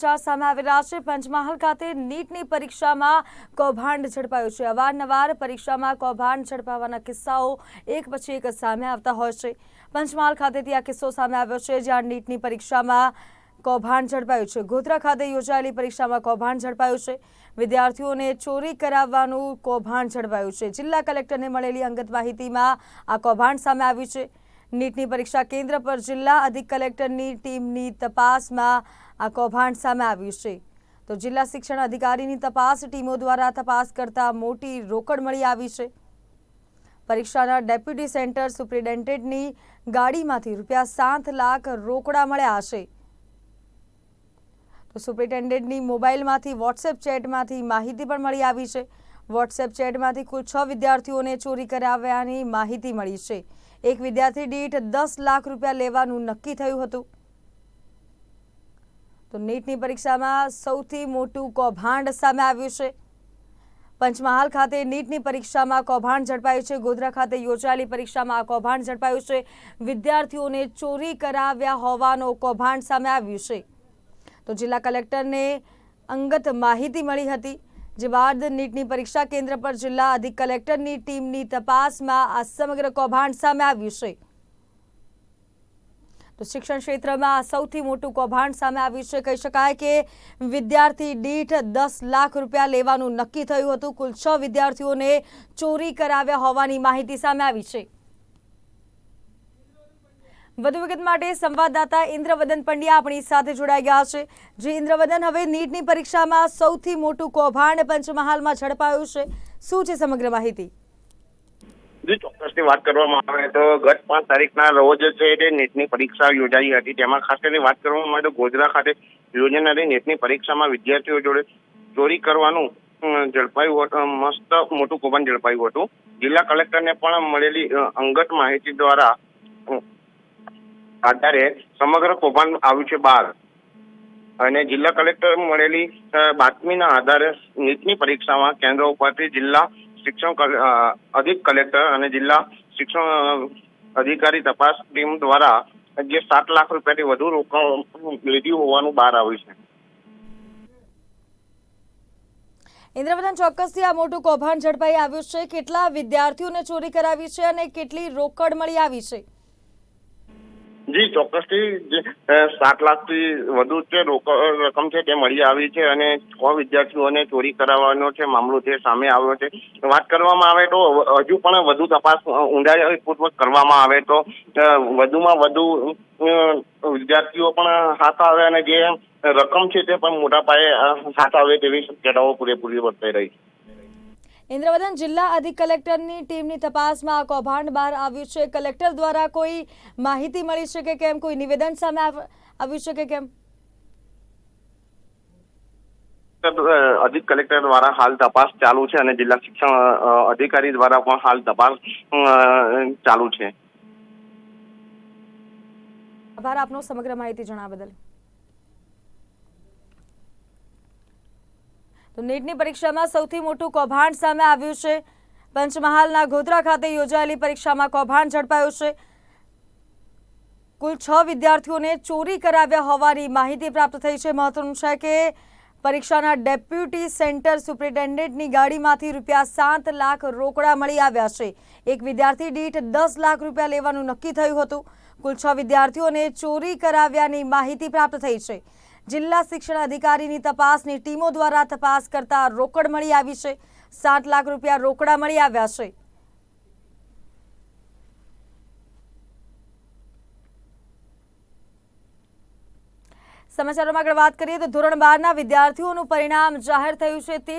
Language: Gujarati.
સામે આવી છે. પંચમહાલ ખાતે નીટની પરીક્ષામાં કૌભાંડ ઝડપાયું છે. અવારનવાર પરીક્ષામાં કૌભાંડ ઝડપાવાના કિસ્સાઓ એક પછી એક સામે આવતા હોય છે. પંચમહાલ ખાતેથી આ કિસ્સો સામે આવ્યો છે, જ્યાં નીટની પરીક્ષામાં કૌભાંડ ઝડપાયું છે. ગોધરા ખાતે યોજાયેલી પરીક્ષામાં કૌભાંડ ઝડપાયું છે. વિદ્યાર્થીઓને ચોરી કરાવવાનું કૌભાંડ ઝડપાયું છે. જિલ્લા કલેક્ટરને મળેલી અંગત માહિતીમાં આ કૌભાંડ સામે આવ્યું છે. નીટની પરીક્ષા કેન્દ્ર પર જિલ્લા અધિક કલેક્ટરની ટીમની તપાસમાં આ કૌભાંડ સામે આવ્યું છે. તો જિલ્લા શિક્ષણ અધિકારીની તપાસ ટીમો દ્વારા તપાસ કરતા મોટી રોકડ મળી આવી છે. પરીક્ષાના ડેપ્યુટી સેન્ટર સુપ્રિન્ટેન્ડન્ટની ગાડીમાંથી રૂપિયા સાત લાખ રોકડા મળ્યા છે. તો સુપ્રિન્ટેન્ડન્ટની મોબાઈલમાંથી વોટ્સએપ ચેટમાંથી માહિતી પણ મળી આવી છે. વોટ્સએપ ચેટમાંથી કુલ છ વિદ્યાર્થીઓને ચોરી કરાવ્યાની માહિતી મળી છે. એક વિદ્યાર્થી દીઠ દસ લાખ રૂપિયા લેવાનું નક્કી થયું હતું. તો નીટની પરીક્ષામાં સૌથી મોટું કૌભાંડ સામે આવ્યું છે. પંચમહાલ ખાતે નીટની પરીક્ષામાં કૌભાંડ ઝડપાયું છે. ગોધરા ખાતે યોજાયેલી પરીક્ષામાં આ કૌભાંડ ઝડપાયું છે. વિદ્યાર્થીઓને ચોરી કરાવ્યા હોવાનો કૌભાંડ સામે આવ્યું છે. તો જિલ્લા કલેક્ટરને અંગત માહિતી મળી હતી. જે બાદ નીટની પરીક્ષા કેન્દ્ર પર જિલ્લા અધિક કલેક્ટરની ટીમની તપાસમાં આ સમગ્ર કૌભાંડ સામે આવ્યું છે. તો શિક્ષણ ક્ષેત્રમાં સૌથી મોટું કૌભાંડ સામે આવ્યું છે. કહી શકાય કે વિદ્યાર્થી દીઠ દસ લાખ રૂપિયા લેવાનું નક્કી થયું હતું. કુલ છ વિદ્યાર્થીઓને ચોરી કરાવ્યા હોવાની માહિતી સામે આવી છે. વધુ વિગત માટે સંવાદદાતા ઇન્દ્રવદન પંડ્યા આપણી સાથે જોડાઈ ગયા છે. જે ઇન્દ્રવદન, હવે નીટની પરીક્ષામાં સૌથી મોટું કૌભાંડ પંચમહાલમાં ઝડપાયું છે. શું છે સમગ્ર માહિતી? જો ચોક્કસની વાત કરવામાં આવે તો ગત પાંચ તારીખના રોજ છે તે નેટની પરીક્ષા યોજાઈ હતી. તેમાં ખાસ કરીને વાત કરવામાં આવે તો ગોધરા ખાતે યોજાનારી નેટની પરીક્ષામાં વિદ્યાર્થીઓ જોડે ચોરી કરવાનું ઝડપાયું હતું મસ્ત મોટું કૌભાંડ ઝડપાયું હતું. જિલ્લા કલેક્ટરને પણ મળેલી અંગત માહિતી દ્વારા આધારે સમગ્ર કૌભાંડ આવ્યું છે બહાર. અને જિલ્લા કલેક્ટર મળેલી બાતમીના આધારે નીટની પરીક્ષામાં કેન્દ્ર ઉપરથી જિલ્લા શિક્ષણ અધિક કલેક્ટર અને જિલ્લા શિક્ષણ અધિકારી તપાસ ટીમ દ્વારા જે સાત લાખ રૂપિયાથી વધુ રોકડ લીધી હોવાનું બહાર આવ્યું છે. ઇન્દ્રવદન, ચોક્કસથી આ મોટું કૌભાંડ ઝડપાઈ આવ્યું છે. કેટલા વિદ્યાર્થીઓને ચોરી કરાવી છે અને કેટલી રોકડ મળી આવી છે? જી, ચોક્કસથી. સાત લાખથી વધુ જે રકમ છે તે મળી આવી છે અને છ વિદ્યાર્થીઓને ચોરી કરાવવાનો છે, મામલો તે સામે આવ્યો છે. વાત કરવામાં આવે તો હજુ પણ વધુ તપાસ ઊંડાઈપૂર્વક કરવામાં આવે તો વધુમાં વધુ વિદ્યાર્થીઓ પણ હાથ આવે અને જે રકમ છે તે પણ મોટા પાયે હાથ આવે તેવી શક્યતાઓ પૂરેપૂરી વર્તાઈ રહી છે. ઇન્દ્રવદન જિલ્લા અધિક કલેક્ટરની ટીમની તપાસમાં આ કૌભાંડ બહાર આવ્યું છે. કલેક્ટર દ્વારા કોઈ માહિતી મળી છે કે કેમ? કોઈ નિવેદન સામે આવ્યું છે કે કેમ? અધિક કલેક્ટર દ્વારા હાલ તપાસ ચાલુ છે અને જિલ્લા શિક્ષણ અધિકારી દ્વારા પણ હાલ તપાસ ચાલુ છે. આભાર આપનો સમગ્ર માહિતી જણાવવા બદલ. તો નીટની પરીક્ષામાં સૌથી મોટું કૌભાંડ સામે આવ્યું છે. પંચમહાલના ગોધરા ખાતે યોજાયેલી પરીક્ષામાં કૌભાંડ ઝડપાયું છે. કુલ છ વિદ્યાર્થીઓને ચોરી કરાવ્યા હોવાની માહિતી પ્રાપ્ત થઈ છે. મહત્વનું છે કે પરીક્ષાના ડેપ્યુટી સેન્ટર સુપ્રિન્ટેન્ડન્ટની ગાડીમાંથી રૂપિયા સાત લાખ રોકડા મળી આવ્યા છે. એક વિદ્યાર્થી દીઠ દસ લાખ રૂપિયા લેવાનું નક્કી થયું હતું. કુલ છ વિદ્યાર્થીઓને ચોરી કરાવ્યાની માહિતી પ્રાપ્ત થઈ છે. જિલ્લા શિક્ષણ અધિકારીની તપાસની ટીમો દ્વારા તપાસ કરતા રોકડ મળી આવી છે. સાત લાખ રૂપિયા રોકડા મળી આવ્યા છે. સમાચારોમાં આગળ વાત કરીએ તો ધોરણ બારના વિદ્યાર્થીઓનું પરિણામ જાહેર થયું છે. તે